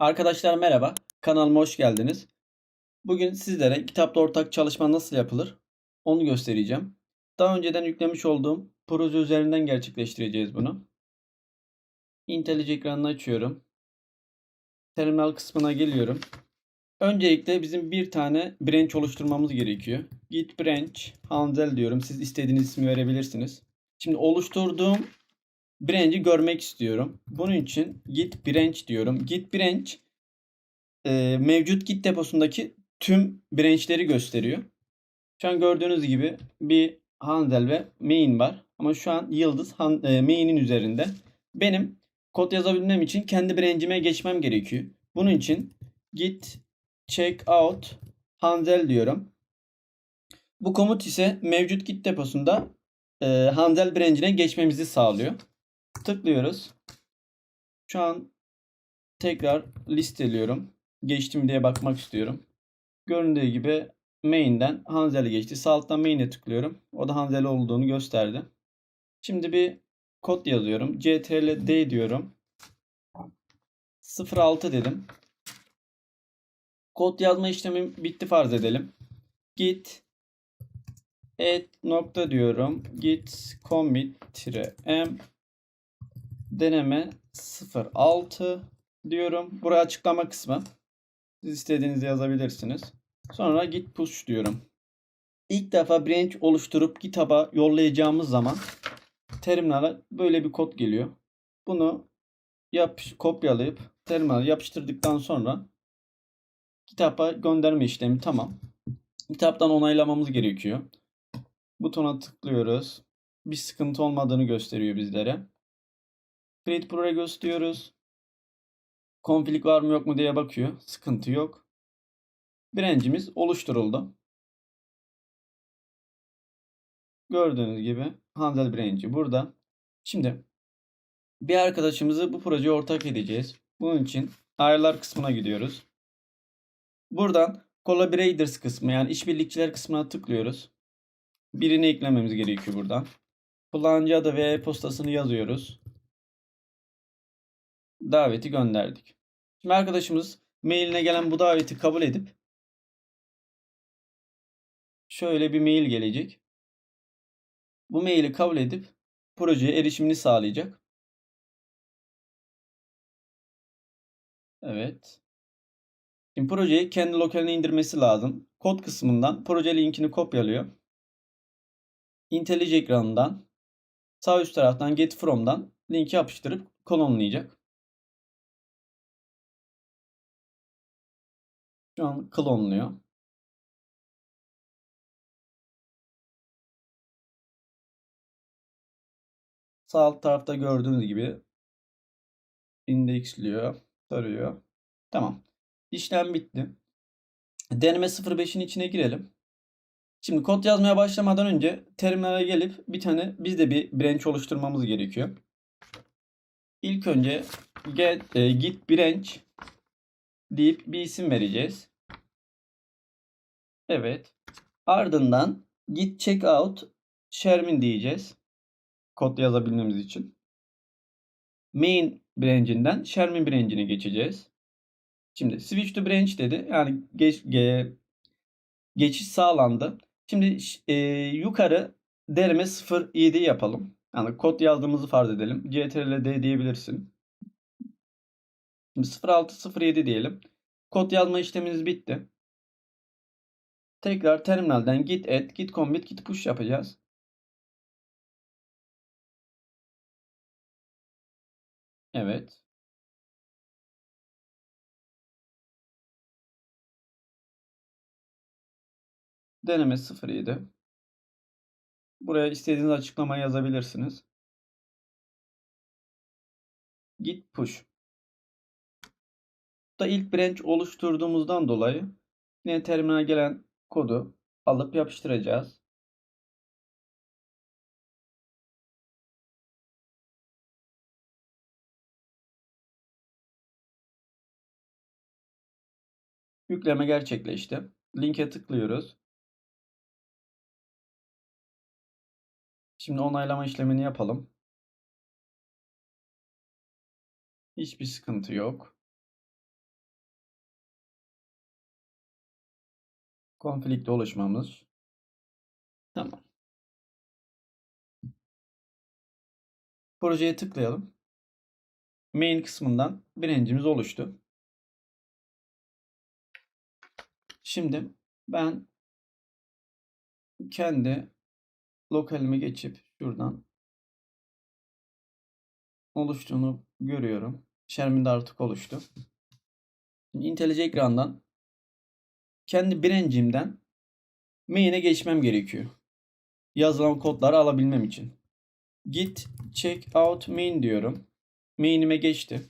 Arkadaşlar merhaba, kanalıma hoş geldiniz. Bugün sizlere kitapta ortak çalışma nasıl yapılır onu göstereceğim. Daha önceden yüklemiş olduğum proje üzerinden gerçekleştireceğiz bunu. IntelliJ ekranını açıyorum. Terminal kısmına geliyorum. Öncelikle bizim bir tane branch oluşturmamız gerekiyor. Git branch, Hansel diyorum. Siz istediğiniz ismi verebilirsiniz. Şimdi oluşturduğum branch'i görmek istiyorum. Bunun için git branch diyorum. Git branch e, mevcut git deposundaki tüm branch'leri gösteriyor. Şu an gördüğünüz gibi bir handle ve main var. Ama şu an yıldız han, e, main'in üzerinde. Benim kod yazabilmem için kendi branch'ime geçmem gerekiyor. Bunun için git check out handle diyorum. Bu komut ise mevcut git deposunda e, handle branch'ine geçmemizi sağlıyor. Tıklıyoruz. Şu an tekrar listeliyorum. Geçtim diye bakmak istiyorum. Göründüğü gibi main'den Hanzel'e geçti. Sağ main'e tıklıyorum. O da Hanzel olduğunu gösterdi. Şimdi bir kod yazıyorum. ctrl d diyorum. 06 dedim. Kod yazma işlemim bitti farz edelim. Git et nokta diyorum. Git commit m deneme 06 diyorum. Buraya açıklama kısmı. Siz istediğinizi yazabilirsiniz. Sonra git push diyorum. İlk defa branch oluşturup GitHub'a yollayacağımız zaman terminale böyle bir kod geliyor. Bunu yap kopyalayıp terminale yapıştırdıktan sonra GitHub'a gönderme işlemi tamam. GitHub'dan onaylamamız gerekiyor. Butona tıklıyoruz. Bir sıkıntı olmadığını gösteriyor bizlere. Create Progress diyoruz. Konflik var mı yok mu diye bakıyor. Sıkıntı yok. Branch'imiz oluşturuldu. Gördüğünüz gibi Hansel branch'i burada. Şimdi bir arkadaşımızı bu projeye ortak edeceğiz. Bunun için ayarlar kısmına gidiyoruz. Buradan Collaborators kısmı yani işbirlikçiler kısmına tıklıyoruz. Birini eklememiz gerekiyor buradan. Kullanıcı adı ve e-postasını yazıyoruz daveti gönderdik. Şimdi arkadaşımız mailine gelen bu daveti kabul edip şöyle bir mail gelecek. Bu maili kabul edip projeye erişimini sağlayacak. Evet. Şimdi projeyi kendi lokaline indirmesi lazım. Kod kısmından proje linkini kopyalıyor. IntelliJ ekranından sağ üst taraftan get from'dan linki yapıştırıp klonlayacak. Şu an klonluyor. Sağ alt tarafta gördüğünüz gibi indeksliyor, tarıyor. Tamam. İşlem bitti. Deneme 05'in içine girelim. Şimdi kod yazmaya başlamadan önce terminale gelip bir tane biz de bir branch oluşturmamız gerekiyor. İlk önce get, e, git branch deyip bir isim vereceğiz. Evet. Ardından git checkout Shermin diyeceğiz. Kod yazabilmemiz için. Main branch'inden Shermin branch'ine geçeceğiz. Şimdi switch to branch dedi. Yani geç, ge, geçiş sağlandı. Şimdi e, yukarı derime 07 yapalım. Yani kod yazdığımızı farz edelim. ctrl d diyebilirsin. Şimdi 0607 diyelim. Kod yazma işlemimiz bitti. Tekrar terminalden git add, git commit, git push yapacağız. Evet. Deneme 07. Buraya istediğiniz açıklamayı yazabilirsiniz. Git push. Da ilk branch oluşturduğumuzdan dolayı yine terminale gelen kodu alıp yapıştıracağız. Yükleme gerçekleşti. Linke tıklıyoruz. Şimdi onaylama işlemini yapalım. Hiçbir sıkıntı yok. Konflikte oluşmamış. Tamam. Projeye tıklayalım. Main kısmından birincimiz oluştu. Şimdi ben kendi lokalime geçip şuradan oluştuğunu görüyorum. Şermin de artık oluştu. Şimdi IntelliJ ekrandan kendi birincimden main'e geçmem gerekiyor. Yazılan kodları alabilmem için. Git check out main diyorum. Main'ime geçti.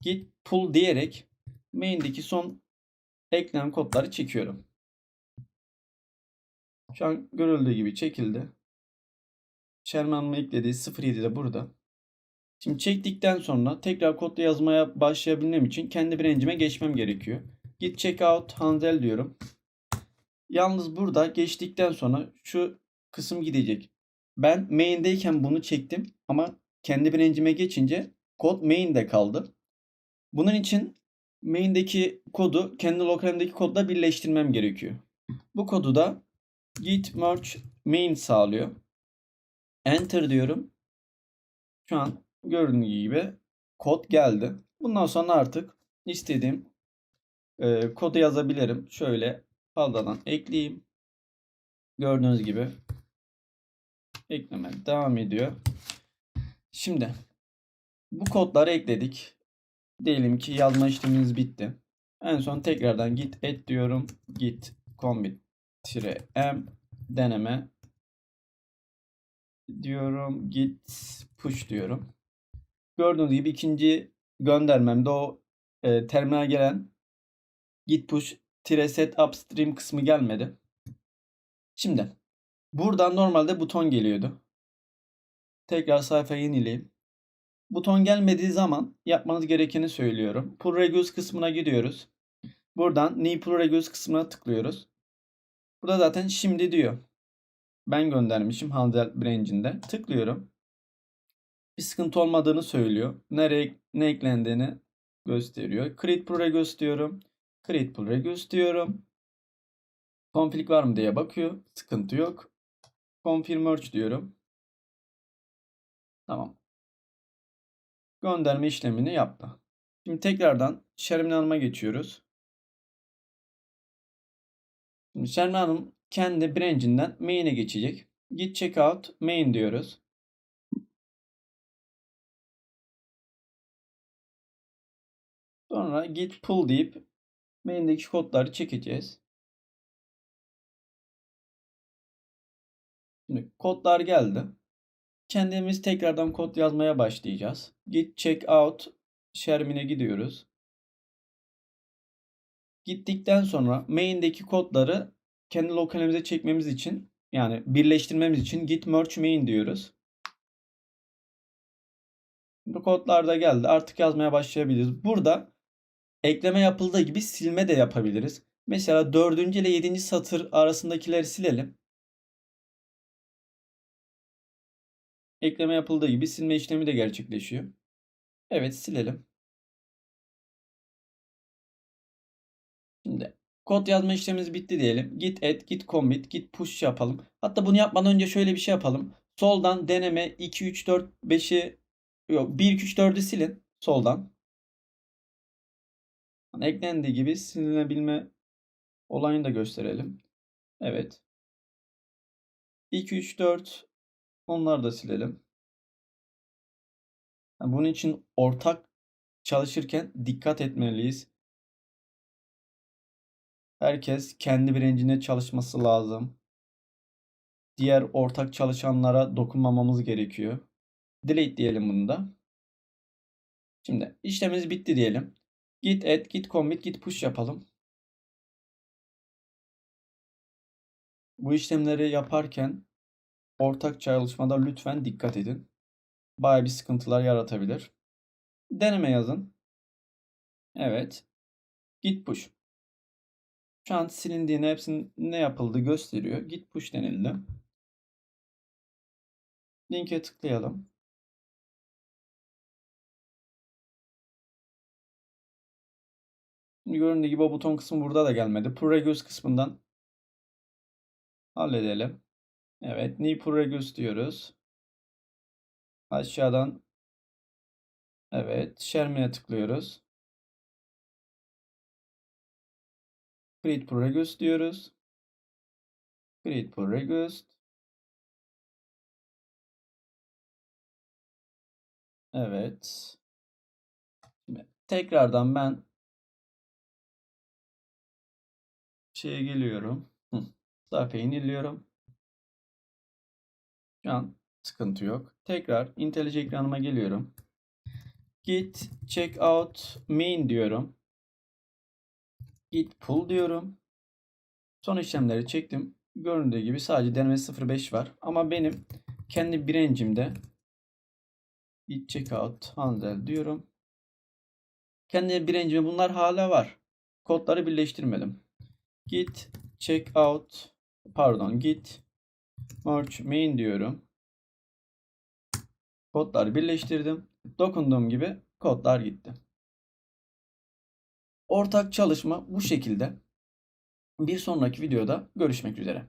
Git pull diyerek main'deki son eklenen kodları çekiyorum. Şu an görüldüğü gibi çekildi. Sherman'ın eklediği 07 de burada. Şimdi çektikten sonra tekrar kodla yazmaya başlayabilmem için kendi branch'ime geçmem gerekiyor. Git checkout Hansel diyorum. Yalnız burada geçtikten sonra şu kısım gidecek. Ben main'deyken bunu çektim ama kendi branch'ime geçince kod main'de kaldı. Bunun için main'deki kodu kendi lokalimdeki kodla birleştirmem gerekiyor. Bu kodu da git merge main sağlıyor. Enter diyorum. Şu an gördüğünüz gibi kod geldi. Bundan sonra artık istediğim e, kodu yazabilirim. Şöyle fazladan ekleyeyim. Gördüğünüz gibi ekleme devam ediyor. Şimdi bu kodları ekledik. Diyelim ki yazma işlemimiz bitti. En son tekrardan git et diyorum. Git commit m deneme diyorum. Git push diyorum. Gördüğünüz gibi ikinci göndermemde o e, terminal gelen git push set upstream kısmı gelmedi. Şimdi buradan normalde buton geliyordu. Tekrar sayfayı yenileyim. Buton gelmediği zaman yapmanız gerekeni söylüyorum. Pull request kısmına gidiyoruz. Buradan new pull request kısmına tıklıyoruz. Burada zaten şimdi diyor. Ben göndermişim Handel branch'inde. Tıklıyorum. Bir sıkıntı olmadığını söylüyor. Nereye ne eklendiğini gösteriyor. Create pull request diyorum. Create pull request diyorum. Konflik var mı diye bakıyor. Sıkıntı yok. Confirm merge diyorum. Tamam. Gönderme işlemini yaptı. Şimdi tekrardan Shermin Hanım'a geçiyoruz. Şimdi Shermin Hanım kendi branch'inden main'e geçecek. Git checkout main diyoruz. Sonra git pull deyip main'deki kodları çekeceğiz. Şimdi kodlar geldi. Kendimiz tekrardan kod yazmaya başlayacağız. Git check out Shermin'e gidiyoruz. Gittikten sonra main'deki kodları kendi lokalimize çekmemiz için yani birleştirmemiz için git merge main diyoruz. Bu kodlar da geldi. Artık yazmaya başlayabiliriz. Burada ekleme yapıldığı gibi silme de yapabiliriz. Mesela 4. ile 7. satır arasındakileri silelim. Ekleme yapıldığı gibi silme işlemi de gerçekleşiyor. Evet silelim. Şimdi kod yazma işlemimiz bitti diyelim. Git add, git commit, git push yapalım. Hatta bunu yapmadan önce şöyle bir şey yapalım. Soldan deneme 2, 3, 4, 5'i yok 1, 2, 3, 4'ü silin. Soldan. Eklendiği gibi silinebilme olayını da gösterelim. Evet. 2, 3, 4 onları da silelim. Bunun için ortak çalışırken dikkat etmeliyiz. Herkes kendi bilincine çalışması lazım. Diğer ortak çalışanlara dokunmamamız gerekiyor. Delete diyelim bunu da. Şimdi işlemimiz bitti diyelim. Git add, git commit, git push yapalım. Bu işlemleri yaparken ortak çalışmada lütfen dikkat edin. Baya bir sıkıntılar yaratabilir. Deneme yazın. Evet. Git push. Şu an silindiğini hepsinin ne yapıldı gösteriyor. Git push denildi. Linke tıklayalım. Şimdi göründüğü gibi o buton kısmı burada da gelmedi. Pull Request kısmından halledelim. Evet, New Progress diyoruz. Aşağıdan evet, Shermin'e tıklıyoruz. Create Progress diyoruz. Create Progress. Evet. Şimdi tekrardan ben şeye geliyorum. Hı. Sayfayı iniliyorum. Şu an sıkıntı yok. Tekrar IntelliJ ekranıma geliyorum. Git checkout main diyorum. Git pull diyorum. Son işlemleri çektim. Göründüğü gibi sadece deneme 05 var. Ama benim kendi branch'imde git checkout handle diyorum. Kendi branch'imde bunlar hala var. Kodları birleştirmedim. Git checkout pardon git merge main diyorum. Kodları birleştirdim. Dokunduğum gibi kodlar gitti. Ortak çalışma bu şekilde. Bir sonraki videoda görüşmek üzere.